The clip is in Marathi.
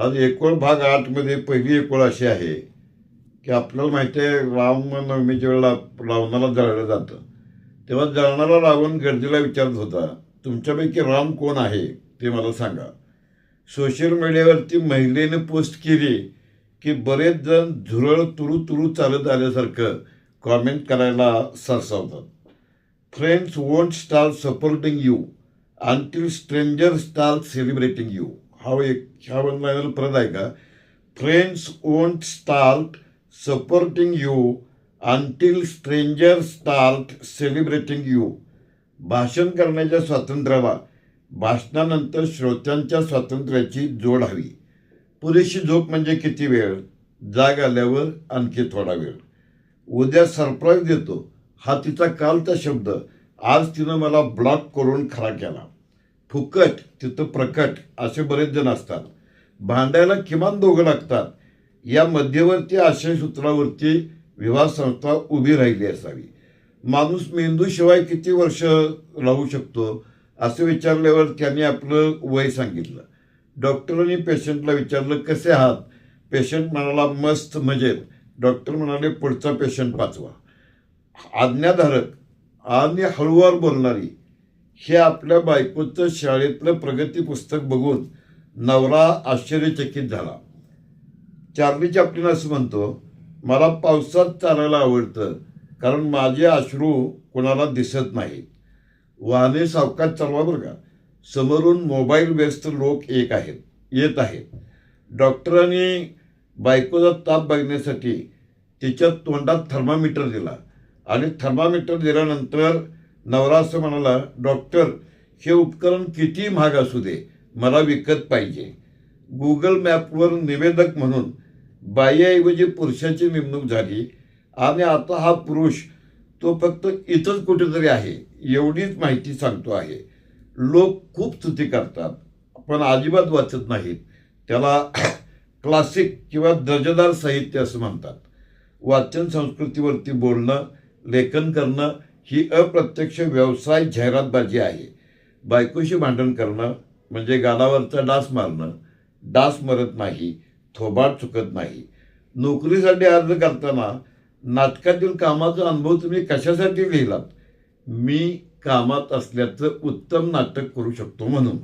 आज एकोळ भाग आठमध्ये पहिली एकोळ अशी आहे की आपल्याला माहिती आहे रामनवमीच्या वेळेला रावणाला जळलं जातं. तेव्हा जळणाला रावण गर्दीला विचारत होता तुमच्यापैकी राम कोण आहे? ते मला सांगा. सोशल मीडियावरती महिलेने पोस्ट केली की बरेच जण झुरळ तुरू तुरू चालत आल्यासारखं कॉमेंट करायला सरसावतात. Friends won't start supporting you until stranger start celebrating you हा एक ह्या लाईनला परत आहे का? Friends won't start supporting you until stranger start celebrating you भाषण करण्याच्या स्वातंत्र्याला भाषणानंतर श्रोत्यांच्या स्वातंत्र्याची जोड हवी. पुरेशी झोप म्हणजे किती वेळ? जाग आल्यावर आणखी थोडा वेळ. उद्या सरप्राईज देतो. हा तिचा कालचा शब्द. आज तिनं मला ब्लॉक करून खरा केला. फुकट तिथं प्रकट असे बरेच जण असतात. भांडायला किमान दोघं लागतात. या मध्यवर्ती आशयसूत्रावरती विवाह संस्था उभी राहिली असावी. माणूस मेंदूशिवाय किती वर्ष राहू शकतो असे विचारल्यावर त्यांनी आपलं वय सांगितलं. डॉक्टरांनी पेशंटला विचारलं कसे आहात? पेशंट म्हणाला मस्त मजेत डॉक्टर म्हणाले पुढचा पेशंट पाचवा. आज्ञाधारक आणि हळूवार बोलणारी हे आपल्या बायकोचं शाळेतलं प्रगती पुस्तक बघून नवरा आश्चर्यचकित झाला. चार्ली चॅप्लिन असं म्हणतो मला पावसात चालायला आवडतं कारण माझे अश्रू कोणाला दिसत नाहीत. वाहने सावकाश चालवा बरं का. समोरून मोबाईल व्यस्त लोक एक आहेत येत आहेत. डॉक्टरांनी बायकोचा ताप बघण्यासाठी तिच्या तोंडात थर्मामीटर दिला आणि थर्मामीटर दिल्यानंतर नवरा असं म्हणाला डॉक्टर हे उपकरण किती महाग असू दे मला विकत पाहिजे. गुगल मॅपवर निवेदक म्हणून बाईऐवजी पुरुषाची नेमणूक झाली आणि आता हा पुरुष तो फक्त इथंच कुठेतरी आहे एवढीच माहिती सांगतो आहे. लोक खूप स्तुती करतात पण अजिबात वाचत नाहीत. त्याला क्लासिक किंवा दर्जेदार साहित्य असं म्हणतात. वाचन संस्कृतीवरती बोलणं लेखन करणं ही अप्रत्यक्ष व्यवसाय जाहिरातबाजी आहे. बायकोशी भांडण करणं म्हणजे गालावरचा डास मारणं डास मरत नाही थोबाड चुकत नाही. नोकरीसाठी अर्ज करताना नाटकातील कामाचा अनुभव तुम्ही कशासाठी लिहिलात? मी कामात असल्याचं उत्तम नाटक करू शकतो म्हणून.